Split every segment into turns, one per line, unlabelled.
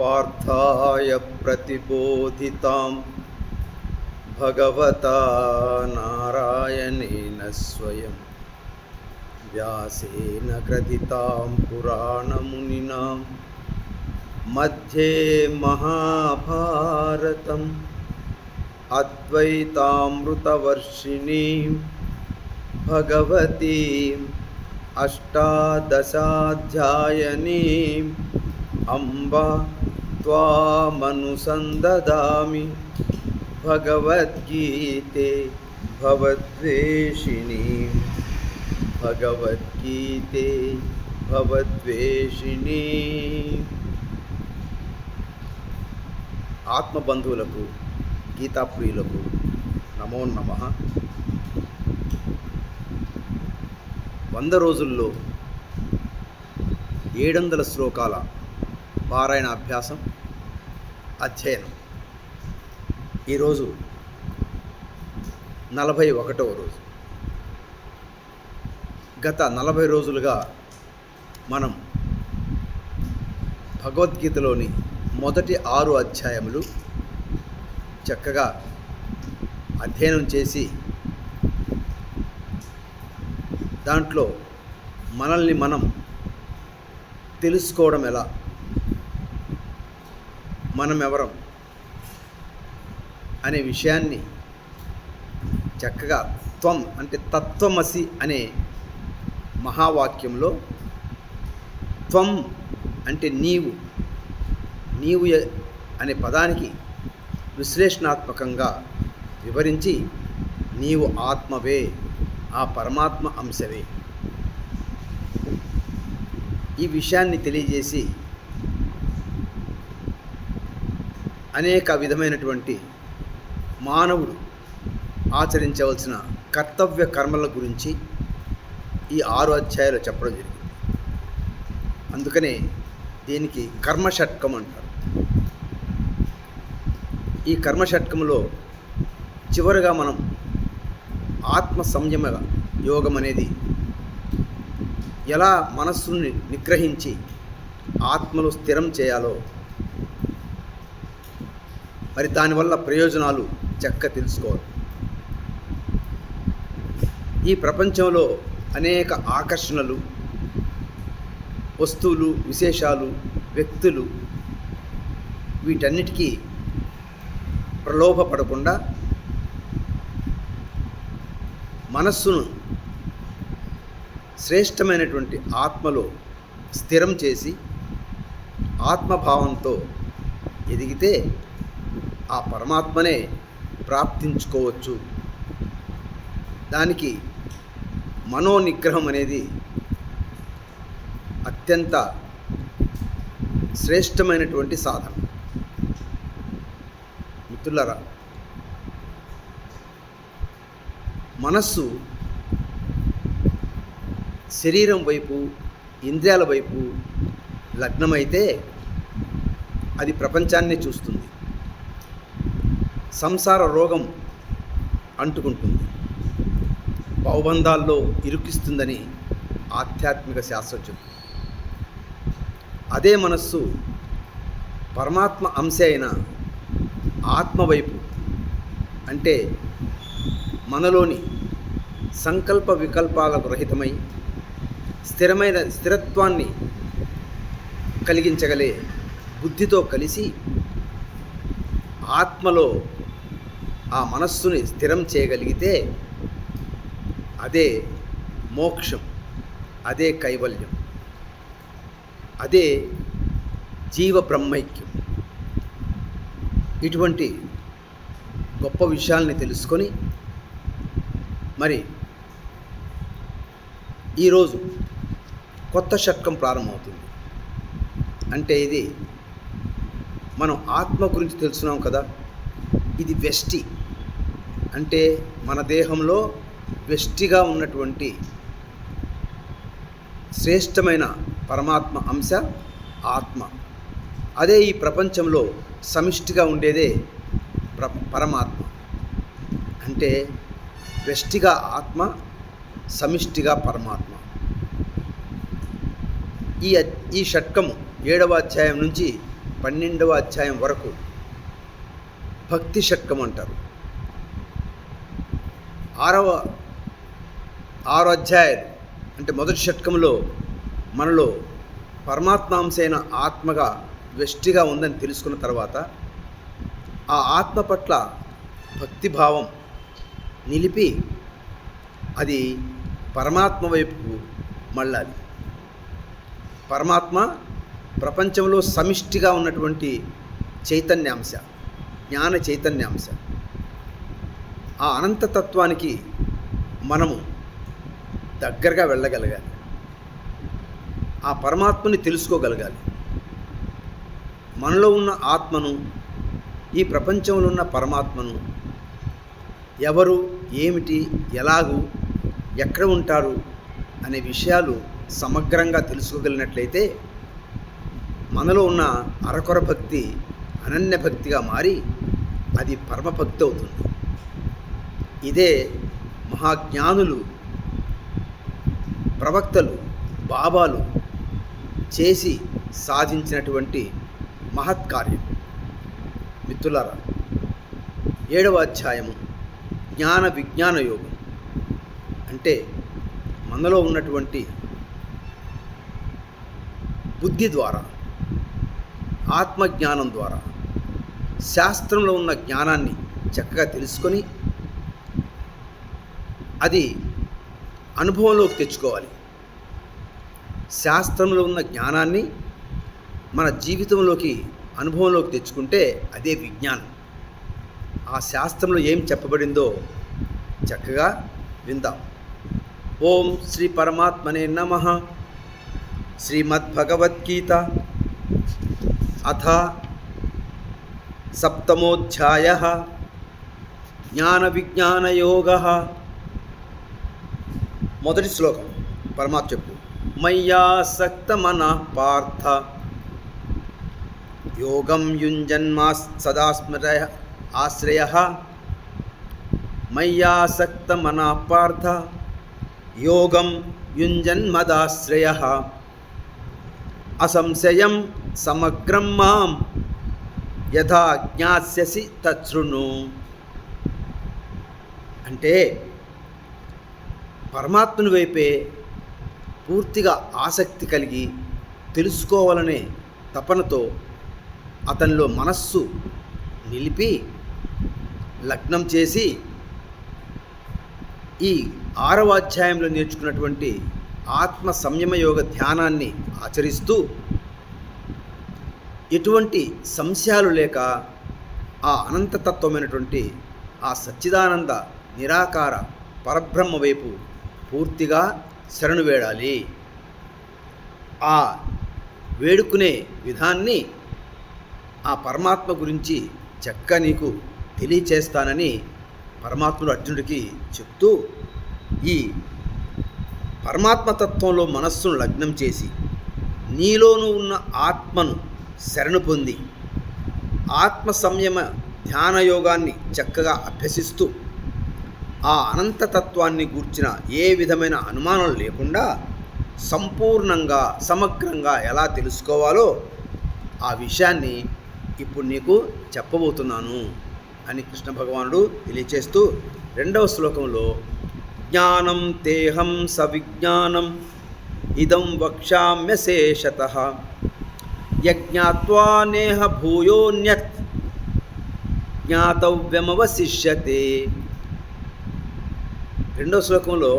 पार्थाय प्रतिबोधितां भगवता नारायणेन स्वयं। व्यासेन ग्रथितां पुराणमुनिना। मध्ये महाभारतम्। अद्वैतामृतवर्षिणीं। भगवतीम् अष्टादशाध्यायनीम्। अम्ब त्वामनुसन्ददामि भगवद्गीते भवद्वेषिणीं भगवद्गीते భగవద్వేషిణి ఆత్మబంధువులకు గీతాప్రియులకు నమో నమ వంద రోజుల్లో ఏడు వందల శ్లోకాల పారాయణ అభ్యాసం అధ్యయనం. ఈరోజు నలభై ఒకటవ రోజు. గత నలభై రోజులుగా మనం భగవద్గీతలోని మొదటి ఆరు అధ్యాయములు చక్కగా అధ్యయనం చేసి దాంట్లో మనల్ని మనం తెలుసుకోవడం ఎలా? మనం ఎవరం అనే విషయాన్ని చక్కగా త్వం అంటే తత్వమసి అనే మహావాక్యంలో త్వం అంటే నీవు నీవు అనే పదానికి విశ్లేషణాత్మకంగా వివరించి నీవు ఆత్మవే ఆ పరమాత్మ అంశవే. ఈ విషయాన్ని తెలియజేసి అనేక విధమైనటువంటి మానవుడు ఆచరించవలసిన కర్తవ్య కర్మల గురించి ఈ ఆరు అధ్యాయాలు చెప్పడం జరిగింది. అందుకనే దీనికి కర్మషట్కం అంటారు. ఈ కర్మషట్కంలో చివరగా మనం ఆత్మ సంయమ యోగం అనేది ఎలా మనస్సుని నిగ్రహించి ఆత్మలు స్థిరం చేయాలో మరి దానివల్ల ప్రయోజనాలు చక్క తెలుసుకోవాలి. ఈ ప్రపంచంలో అనేక ఆకర్షణలు వస్తువులు విశేషాలు వ్యక్తులు వీటన్నిటికీ ప్రలోభపడకుండా మనస్సును శ్రేష్టమైనటువంటి ఆత్మలో స్థిరం చేసి ఆత్మభావంతో ఎదిగితే ఆ పరమాత్మనే ప్రాప్తించుకోవచ్చు. దానికి మనోనిగ్రహం అనేది అత్యంత శ్రేష్టమైనటువంటి సాధన. మిత్రులరా మనస్సు శరీరం వైపు ఇంద్రియాల వైపు లగ్నమైతే అది ప్రపంచాన్ని చూస్తుంది. సంసార రోగం అంటుకుంటుంది. భవబంధాల్లో ఇరుకిస్తుందని ఆధ్యాత్మిక శాస్త్రం అదే మనస్సు పరమాత్మ అంశ అయిన ఆత్మవైపు అంటే మనలోని సంకల్ప వికల్పాలకు రహితమై స్థిరమైన స్థిరత్వాన్ని కలిగించగలే బుద్ధితో కలిసి ఆత్మలో ఆ మనస్సుని స్థిరం చేయగలిగితే అదే మోక్షం అదే కైవల్యం అదే జీవ బ్రహ్మైక్యం ఇటువంటి గొప్ప విషయాల్ని తెలుసుకొని మరి ఈరోజు కొత్త షట్కం ప్రారంభమవుతుంది. అంటే ఇది మనం ఆత్మ గురించి తెలుసున్నాం కదా ఇది వెస్టి అంటే మన దేహంలో వెష్టిగా ఉన్నటువంటి శ్రేష్టమైన పరమాత్మ అంశ ఆత్మ. అదే ఈ ప్రపంచంలో సమిష్టిగా ఉండేదే ప్ర పరమాత్మ. అంటే వెష్టిగా ఆత్మ సమిష్టిగా పరమాత్మ. ఈ ఈ షట్కము ఏడవ అధ్యాయం నుంచి పన్నెండవ అధ్యాయం వరకు భక్తి షట్కం అంటారు. ఆరవ ఆరో అధ్యాయం అంటే మొదటి షట్కంలో మనలో పరమాత్మాంశైన ఆత్మగా వ్యష్టిగా ఉందని తెలుసుకున్న తర్వాత ఆ ఆత్మ పట్ల భక్తిభావం నిలిపి అది పరమాత్మ వైపుకు మళ్ళాలి. పరమాత్మ ప్రపంచంలో సమిష్టిగా ఉన్నటువంటి చైతన్యాంశ జ్ఞాన చైతన్యాంశ. ఆ అనంతతత్వానికి మనము దగ్గరగా వెళ్ళగలగాలి. ఆ పరమాత్మని తెలుసుకోగలగాలి. మనలో ఉన్న ఆత్మను ఈ ప్రపంచంలో ఉన్న పరమాత్మను ఎవరు ఏమిటి ఎలాగూ ఎక్కడ ఉంటారు అనే విషయాలు సమగ్రంగా తెలుసుకోగలిగినట్లయితే మనలో ఉన్న అరకొర భక్తి అనన్య భక్తిగా మారి అది పరమభక్తి అవుతుంది. ఇదే మహాజ్ఞానులు ప్రవక్తలు బాబాలు చేసి సాధించినటువంటి మహత్కార్యం మిత్రులారా ఏడవ అధ్యాయము జ్ఞాన విజ్ఞాన యోగం. అంటే మనలో ఉన్నటువంటి బుద్ధి ద్వారా ఆత్మజ్ఞానం ద్వారా శాస్త్రంలో ఉన్న జ్ఞానాన్ని చక్కగా తెలుసుకొని అది అనుభవంలోకి తెచ్చుకోవాలి. శాస్త్రంలో ఉన్న జ్ఞానాన్ని మన జీవితంలోకి అనుభవంలోకి తెచ్చుకుంటే అదే విజ్ఞానం. ఆ శాస్త్రంలో ఏం చెప్పబడిందో చక్కగా విందాం. ఓం శ్రీ పరమాత్మనే నమ. శ్రీమద్భగవద్గీత అథ సప్తమోధ్యాయ. జ్ఞాన విజ్ఞానయోగ మొదటి శ్లోకం. పరమాత్మ చెప్పు. మయ్యాసక్త మన పార్థ. యోగం యుంజన్మా సదా స్మర ఆశ్రయ. మయ్యాసక్తమన పార్థ. యోగం యుంజన్మదాశ్రయ. అసంశయం సమగ్రం మాం. యథా జ్ఞాస్యసి తృణు అంటే పరమాత్మని వైపే పూర్తిగా ఆసక్తి కలిగి తెలుసుకోవాలనే తపనతో అతనిలో మనస్సు నిలిపి లగ్నం చేసి ఈ ఆరవ అధ్యాయంలో నేర్చుకున్నటువంటి ఆత్మ సంయమ యోగ ధ్యానాన్ని ఆచరిస్తూ ఎటువంటి సంశయాలు లేక ఆ అనంతతత్వమైనటువంటి ఆ సచ్చిదానంద నిరాకార పరబ్రహ్మ వైపు పూర్తిగా శరణు వేడాలి. ఆ వేడుకునే విధాన్ని ఆ పరమాత్మ గురించి చక్క నీకు తెలియచేస్తానని పరమాత్ముడు అర్జునుడికి చెప్తూ ఈ పరమాత్మతత్వంలో మనస్సును లగ్నం చేసి నీలోనూ ఉన్న ఆత్మను శరణు పొంది ఆత్మ సంయమ ధ్యాన యోగాన్ని చక్కగా అభ్యసిస్తూ ఆ అనంతతత్వాన్ని గూర్చిన ఏ విధమైన అనుమానం లేకుండా సంపూర్ణంగా సమగ్రంగా ఎలా తెలుసుకోవాలో ఆ విషయాన్ని ఇప్పుడు నీకు చెప్పబోతున్నాను అని కృష్ణ భగవానుడు తెలియచేస్తూ రెండవ శ్లోకంలో జ్ఞానం తేహం సవిజ్ఞానం ఇదం వక్ష్యామ్యశేషత యజ్ఞాత్వా నేహ భూయోన్యత్ జ్ఞాతవ్యమవశిష్యతే రెండో శ్లోకంలో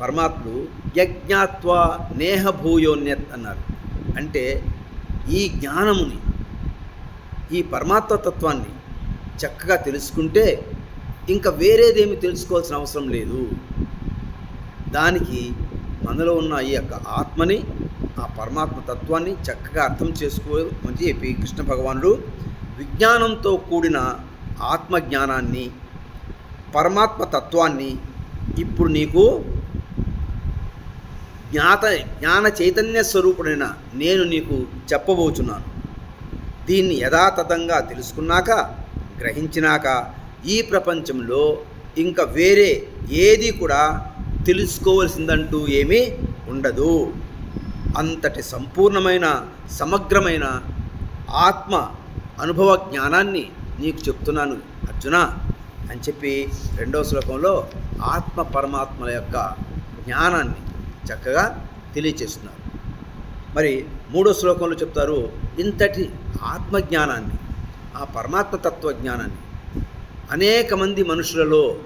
పరమాత్ముడు యజ్ఞాత్వ నేహభూయోన్యత్ అన్నారు. అంటే ఈ జ్ఞానముని ఈ పరమాత్మ తత్వాన్ని చక్కగా తెలుసుకుంటే ఇంకా వేరేదేమి తెలుసుకోవాల్సిన అవసరం లేదు. దానికి మనలో ఉన్న ఈ యొక్క ఆత్మని ఆ పరమాత్మ తత్వాన్ని చక్కగా అర్థం చేసుకోమని చెప్పి కృష్ణ భగవానుడు విజ్ఞానంతో కూడిన ఆత్మజ్ఞానాన్ని పరమాత్మ తత్వాన్ని ఇప్పుడు నీకు జ్ఞాత జ్ఞాన చైతన్య స్వరూపుడైన నేను నీకు చెప్పబోచున్నాను. దీన్ని యథాతథంగా తెలుసుకున్నాక గ్రహించినాక ఈ ప్రపంచంలో ఇంకా వేరే ఏది కూడా తెలుసుకోవలసిందంటూ ఏమీ ఉండదు. అంతటి సంపూర్ణమైన సమగ్రమైన ఆత్మ అనుభవ జ్ఞానాన్ని నీకు చెప్తున్నాను అర్జున. అని చెప్పి రెండవ శ్లోకంలో ఆత్మ పరమాత్మల యొక్క జ్ఞానాన్ని చక్కగా తెలియచేస్తున్నారు. మరి మూడో శ్లోకంలో చెప్తారు ఇంతటి ఆత్మజ్ఞానాన్ని ఆ పరమాత్మ తత్వ జ్ఞానాన్ని అనేక మంది మనుషులలో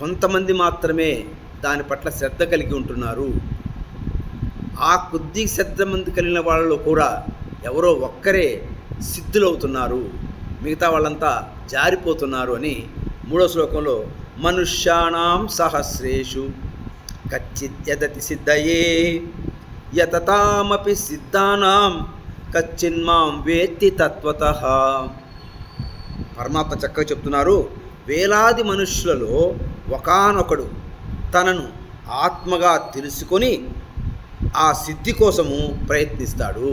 కొంతమంది మాత్రమే దాని పట్ల శ్రద్ధ కలిగి ఉంటున్నారు. ఆ కొద్ది శ్రద్ధ మంది కలిగిన వాళ్ళలో కూడా ఎవరో ఒక్కరే సిద్ధులవుతున్నారు. మిగతా వాళ్ళంతా జారిపోతున్నారు అని మూడో శ్లోకంలో మనుష్యాణం సహస్రేషు కచ్చిత్ యదతి సిద్ధయే యతతామపి సిద్ధానాం కచ్చిన్మాం వేత్తి తత్వత. పరమాత్మ చక్కగా చెప్తున్నారు వేలాది మనుష్యులలో ఒకానొకడు తనను ఆత్మగా తెలుసుకొని ఆ సిద్ధి కోసము ప్రయత్నిస్తాడు.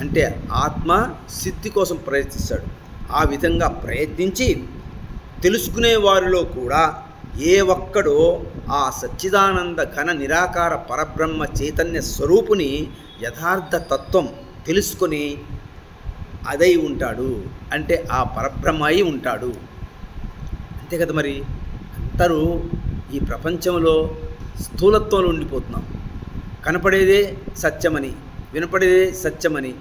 అంటే ఆత్మ సిద్ధి కోసం ప్రయత్నిస్తాడు. ఆ విధంగా ప్రయత్నించి తెలుసుకునే వారిలో కూడా ఏ ఒక్కడో ఆ సచ్చిదానంద ఘన నిరాకార పరబ్రహ్మ చైతన్య స్వరూపుని యథార్థ తత్వం తెలుసుకొని అదై ఉంటాడు. అంటే ఆ పరబ్రహ్మ అయి ఉంటాడు. అంతే కదా మరి? అందరూ ఈ ప్రపంచంలో స్థూలత్వంలో ఉండిపోతున్నాం. కనపడేదే సత్యమని వినపడేదే సత్యమని.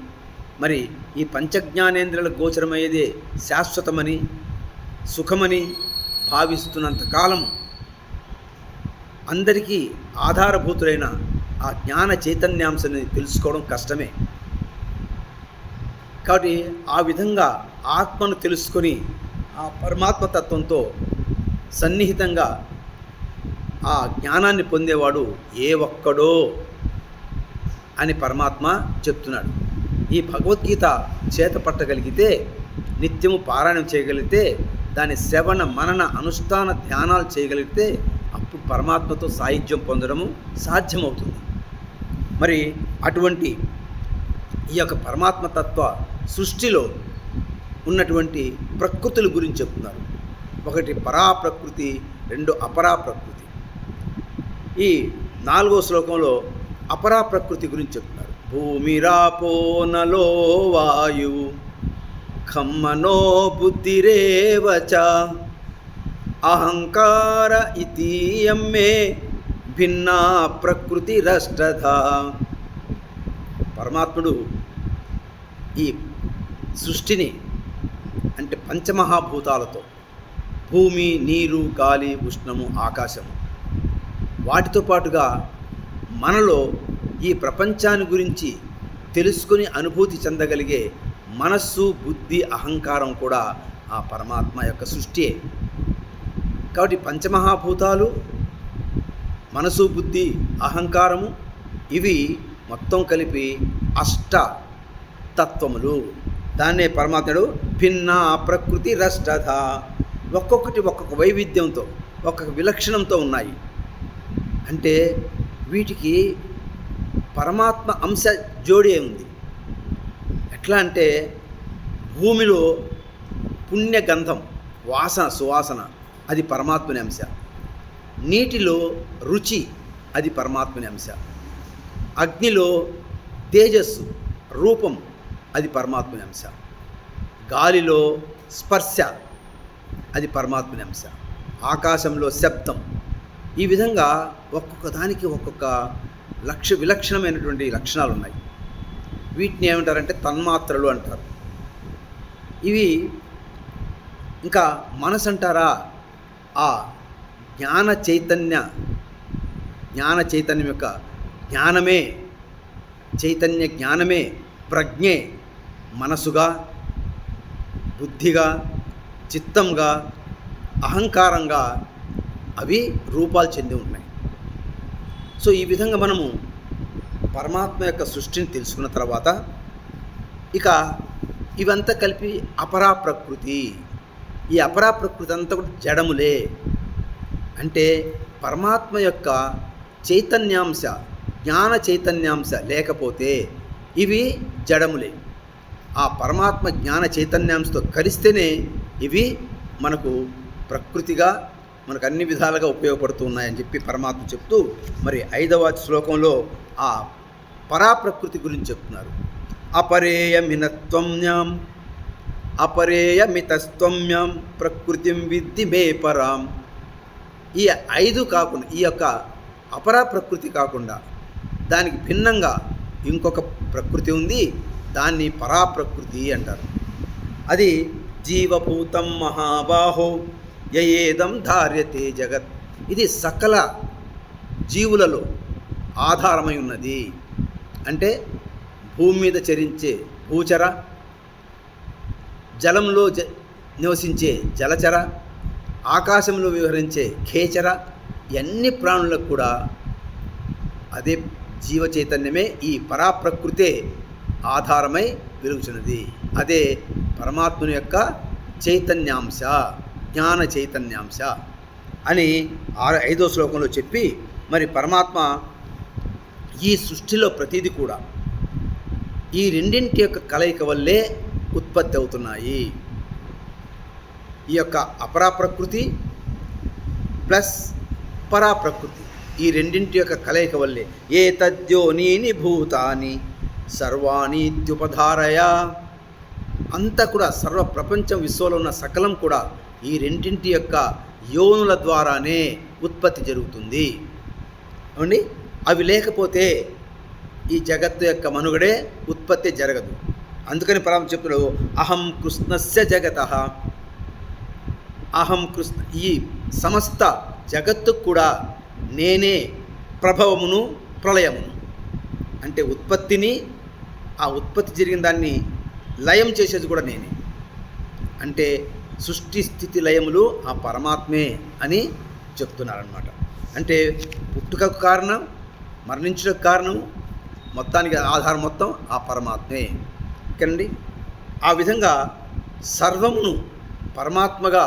మరి ఈ పంచజ్ఞానేంద్రియాల గోచరమయ్యేదే శాశ్వతమని సుఖమని భావిస్తున్నంత కాలం అందరికీ ఆధారభూతులైన ఆ జ్ఞాన చైతన్యాంశాన్ని తెలుసుకోవడం కష్టమే. కాబట్టి ఆ విధంగా ఆత్మను తెలుసుకొని ఆ పరమాత్మ తత్వంతో సన్నిహితంగా ఆ జ్ఞానాన్ని పొందేవాడు ఏ ఒక్కడో అని పరమాత్మ చెప్తున్నాడు. ఈ భగవద్గీత చేతపట్టగలిగితే నిత్యము పారాయణం చేయగలిగితే దాని శ్రవణ మనన అనుష్ఠాన ధ్యానాలు చేయగలిగితే అప్పుడు పరమాత్మతో సాహిత్యం పొందడము సాధ్యమవుతుంది. మరి అటువంటి ఈ యొక్క పరమాత్మ తత్వ సృష్టిలో ఉన్నటువంటి ప్రకృతుల గురించి చెప్తున్నారు. ఒకటి పరా ప్రకృతి రెండు అపరా ప్రకృతి ఈ నాలుగో శ్లోకంలో అపరా ప్రకృతి గురించి చెప్తున్నారు. భూమిరాపోనలో వాయువు ఖమ్మనో బుద్ధిరేవచ అహంకార ఇతీయం మే భిన్నా ప్రకృతి రష్టధ పరమాత్ముడు ఈ సృష్టిని అంటే పంచమహాభూతాలతో భూమి నీరు గాలి ఉష్ణము ఆకాశము వాటితో పాటుగా మనలో ఈ ప్రపంచాన్ని గురించి తెలుసుకుని అనుభూతి చెందగలిగే మనస్సు బుద్ధి అహంకారం కూడా ఆ పరమాత్మ యొక్క సృష్టియే. కాబట్టి పంచమహాభూతాలు మనసు బుద్ధి అహంకారము ఇవి మొత్తం కలిపి అష్ట తత్వములు. దాన్నే పరమాత్ముడు భిన్న ప్రకృతి రష్టధ. ఒక్కొక్కటి ఒక్కొక్క వైవిధ్యంతో ఒక్కొక్క విలక్షణంతో ఉన్నాయి. అంటే వీటికి పరమాత్మ అంశ జోడే ఉంది. ఎట్లా అంటే భూమిలో పుణ్యగంధం వాసన సువాసన అది పరమాత్మని అంశ. నీటిలో రుచి అది పరమాత్మని అంశ. అగ్నిలో తేజస్సు రూపం అది పరమాత్మని అంశ. గాలిలో స్పర్శ అది పరమాత్మని అంశ. ఆకాశంలో శబ్దం. ఈ విధంగా ఒక్కొక్క దానికి ఒక్కొక్క లక్ష విలక్షణమైనటువంటి లక్షణాలు ఉన్నాయి వీటిని ఏమంటారంటే తన్మాత్రలు అంటారు. ఇవి ఇంకా మనసు అంటారా ఆ జ్ఞాన చైతన్య జ్ఞాన చైతన్యం యొక్క జ్ఞానమే చైతన్య జ్ఞానమే ప్రజ్ఞే మనసుగా బుద్ధిగా చిత్తంగా అహంకారంగా అవి రూపాలు చెంది ఉన్నాయి. సో ఈ విధంగా మనము పరమాత్మ యొక్క సృష్టిని తెలుసుకున్న తర్వాత ఇక ఇవంతా కలిపి అపరా ప్రకృతి. ఈ అపరా ప్రకృతి అంతా కూడా జడములే. అంటే పరమాత్మ యొక్క చైతన్యాంశ జ్ఞాన చైతన్యాంశ లేకపోతే ఇవి జడములే. ఆ పరమాత్మ జ్ఞాన చైతన్యాంశతో కలిస్తేనే ఇవి మనకు ప్రకృతిగా మనకు అన్ని విధాలుగా ఉపయోగపడుతూ ఉన్నాయని చెప్పి పరమాత్మ చెప్తూ మరి ఐదవ శ్లోకంలో ఆ పరాప్రకృతి గురించి చెప్తున్నారు. అపరేయమినత్వమ్యాం అపరేయమితస్త్వమ్యాం ప్రకృతిం విద్ధి మే పరాం. ఈ ఐదు కాకుండా ఈ యొక్క అపర ప్రకృతి కాకుండా దానికి భిన్నంగా ఇంకొక ప్రకృతి ఉంది దాన్ని పరాప్రకృతి అంటారు. అది జీవభూతం మహాబాహో యయేదం ధార్యతే జగత్. ఇది సకల జీవులలో ఆధారమై ఉన్నది. అంటే భూమి మీద చరించే భూచర జలంలో జ నివసించే జలచర ఆకాశంలో వివరించే ఖేచర ఇవన్నీ ప్రాణులకు కూడా అదే జీవ చైతన్యమే ఈ పరాప్రకృతే ఆధారమై వెలుగుచున్నది. అదే పరమాత్మని యొక్క చైతన్యాంశ జ్ఞాన చైతన్యాంశ అని ఆరు ఐదో శ్లోకంలో చెప్పి మరి పరమాత్మ ఈ సృష్టిలో ప్రతిదీ కూడా ఈ రెండింటి యొక్క కలయిక వల్లే ఉత్పత్తి అవుతున్నాయి. ఈ యొక్క అపరా ప్రకృతి ప్లస్ పరా ప్రకృతి ఈ రెండింటి యొక్క కలయిక వల్లే. ఏ తద్యోనీని భూతాని సర్వాణీత్యుపధారయ అంతా కూడా సర్వ ప్రపంచం విశ్వంలో ఉన్న సకలం కూడా ఈ రెండింటి యొక్క యోనుల ద్వారానే ఉత్పత్తి జరుగుతుంది. ఏమండి? అవి లేకపోతే ఈ జగత్తు యొక్క మనుగడే ఉత్పత్తి జరగదు. అందుకని పరమ చెప్తున్నాడు అహం కృష్ణస్య జగత. అహం కృష్ణ ఈ సమస్త జగత్తు కూడా నేనే ప్రభవమును ప్రళయమును. అంటే ఉత్పత్తిని ఆ ఉత్పత్తి జరిగిన దాన్ని లయం చేసేది కూడా నేనే. అంటే సృష్టి స్థితి లయములు ఆ పరమాత్మే అని చెప్తున్నారనమాట అంటే పుట్టుకకు కారణం మరణించడానికి కారణం మొత్తానికి ఆధారం మొత్తం ఆ పరమాత్మే. ఓకేనండి ఆ విధంగా సర్వమును పరమాత్మగా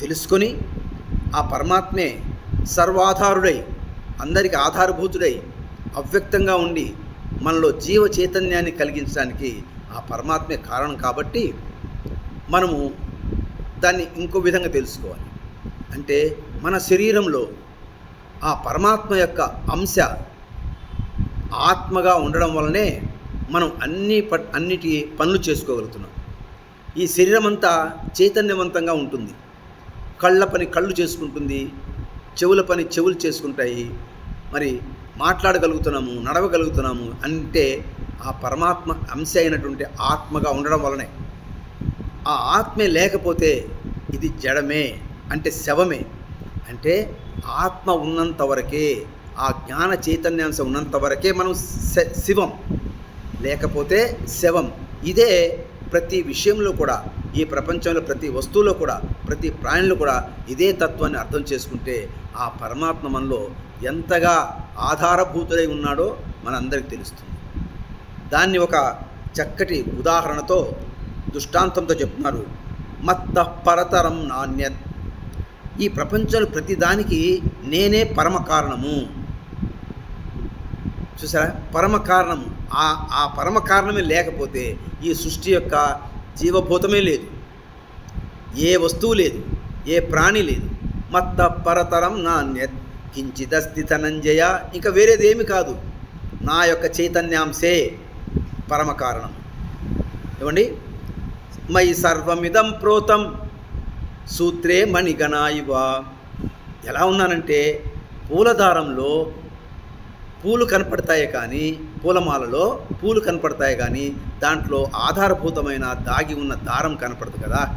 తెలుసుకొని ఆ పరమాత్మే సర్వాధారుడై అందరికి ఆధారభూతుడై అవ్యక్తంగా ఉండి మనలో జీవ చైతన్యాన్ని కలిగించడానికి ఆ పరమాత్మే కారణం కాబట్టి మనము దాన్ని ఇంకో విధంగా తెలుసుకోవాలి. అంటే మన శరీరంలో ఆ పరమాత్మ యొక్క అంశ ఆత్మగా ఉండడం వల్లనే మనం అన్ని ప అన్నిటి పనులు చేసుకోగలుగుతున్నాం. ఈ శరీరం అంతా చైతన్యవంతంగా ఉంటుంది. కళ్ళ పని కళ్ళు చేసుకుంటుంది చెవుల పని చెవులు చేసుకుంటాయి. మరి మాట్లాడగలుగుతున్నాము నడవగలుగుతున్నాము అంటే ఆ పరమాత్మ అంశ అయినటువంటి ఆత్మగా ఉండడం వలనే ఆ ఆత్మే లేకపోతే ఇది జడమే అంటే శవమే. అంటే ఆత్మ ఉన్నంత వరకే ఆ జ్ఞాన చైతన్యాంశం ఉన్నంత వరకే మనం శ- శివం. లేకపోతే శవం. ఇదే ప్రతి విషయంలో కూడా ఈ ప్రపంచంలో ప్రతి వస్తువులో కూడా ప్రతి ప్రాణిలో కూడా ఇదే తత్వాన్ని అర్థం చేసుకుంటే ఆ పరమాత్మ మనలో ఎంతగా ఆధారభూతుడై ఉన్నాడో మనందరికీ తెలుస్తుంది. దాన్ని ఒక చక్కటి ఉదాహరణతో దృష్టాంతంతో చెప్తున్నారు. మత్త పరతరం నాణ్యత్ ఈ ప్రపంచంలో ప్రతిదానికి నేనే పరమ కారణము. చూసారా? పరమ కారణము ఆ ఆ పరమ కారణమే లేకపోతే ఈ సృష్టి యొక్క జీవభూతమే లేదు. ఏ వస్తువు లేదు. ఏ ప్రాణి లేదు. మత్త పరతరం నాణ్యత్. కించిదస్తి ధనంజయ. ఇంకా వేరేది ఏమి కాదు. నా యొక్క చైతన్యాంశే పరమ కారణం. ఏమండి? మై సర్వమిదం ప్రోతం. సూత్రే మణిగణాయివ. ఎలా ఉన్నానంటే పూలదారంలో పూలు కనపడతాయి కానీ పూలమాలలో పూలు కనపడతాయి కానీ దాంట్లో ఆధారభూతమైన దాగి ఉన్న దారం కనపడదు కదా.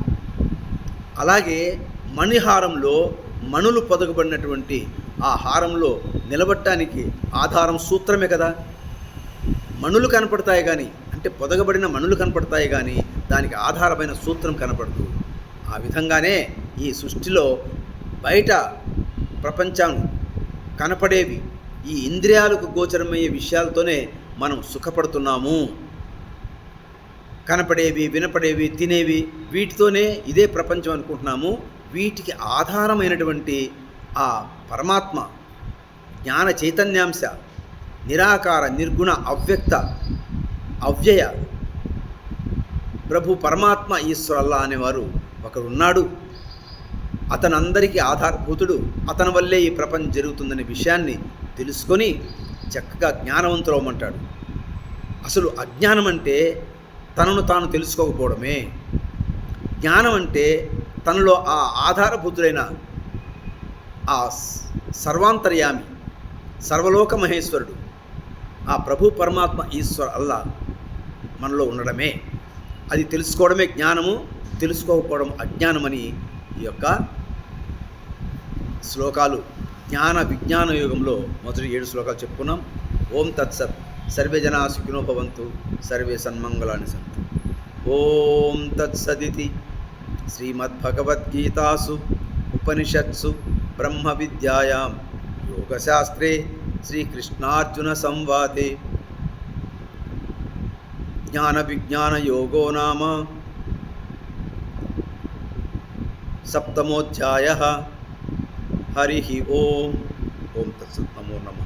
అలాగే మణిహారంలో మణులు పొదగబడినటువంటి ఆ హారంలో నిలబడటానికి ఆధారం సూత్రమే కదా. మణులు కనపడతాయి కానీ అంటే పొదగబడిన మణులు కనపడతాయి కానీ దానికి ఆధారమైన సూత్రం కనపడదు. ఆ విధంగానే ఈ సృష్టిలో బయట ప్రపంచం కనపడేవి ఈ ఇంద్రియాలకు గోచరమయ్యే విషయాలతోనే మనం సుఖపడుతున్నాము. కనపడేవి వినపడేవి తినేవి వీటితోనే ఇదే ప్రపంచం అనుకుంటున్నాము. వీటికి ఆధారమైనటువంటి ఆ పరమాత్మ జ్ఞాన చైతన్యాంశ నిరాకార నిర్గుణ అవ్యక్త అవ్యయ ప్రభు పరమాత్మ ఈశ్వరల్లా అనేవారు ఒకడున్నాడు. అతనందరికీ ఆధారభూతుడు. అతని వల్లే ఈ ప్రపంచం జరుగుతుందనే విషయాన్ని తెలుసుకొని చక్కగా జ్ఞానవంతులవమంటాడు. అసలు అజ్ఞానం అంటే తనను తాను తెలుసుకోకపోవడమే. జ్ఞానం అంటే తనలో ఆ ఆధారభూతుడైన ఆ సర్వాంతర్యామి సర్వలోక మహేశ్వరుడు ఆ ప్రభు పరమాత్మ ఈశ్వర్ అల్లా మనలో ఉండడమే. అది తెలుసుకోవడమే జ్ఞానము తెలుసుకోకపోవడం అజ్ఞానమని ఈ యొక్క శ్లోకాలు. జ్ఞాన విజ్ఞాన యుగంలో మొదటి ఏడు శ్లోకాలు చెప్పుకున్నాం. ఓం తత్సత్. సర్వే జనా సుఖినోపవంతు సర్వే సన్మంగళాన్ని సంతు ఓం తత్సదితి. శ్రీమద్భగవద్గీతాసు. ఉపనిషత్సు. బ్రహ్మ విద్యాయాం యోగశాస్త్రే. శ్రీకృష్ణార్జున సంవాదే జ్ఞాన విజ్ఞాన యోగో నామ సప్తమోధ్యాయ హరి ఓం ఓం తత్సత్ నమో నమః